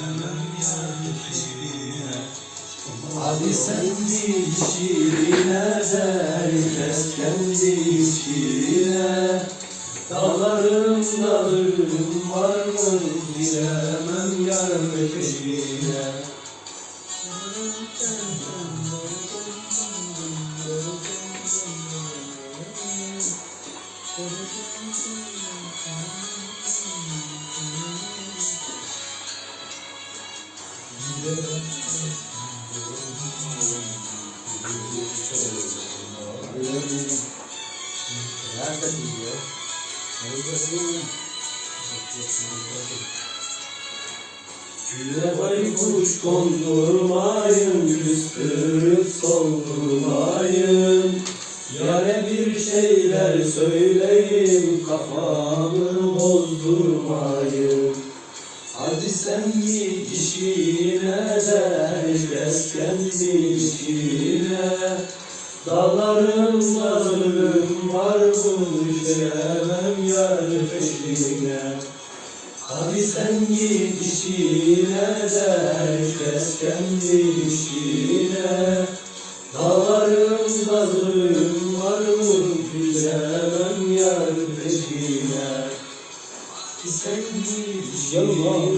Düşemem yar peşine Hadi sen bir şiirine de herkes kendi işine Dağlarında ölüm var mı bilemem yar peşine Nerede biliyor? Güle baykuş kondurmayın, küstürüp soldurmayın. Yare bir şeyler söyleyin, kafamı bozdurmayın. Hadi sen işine de işine. Dağlarında zulüm var mı düşemem yar peşine. Hadi sen git işine de herkes kendi işine. Dağlarında zulüm var mı düşemem yar peşine. Sen git işine.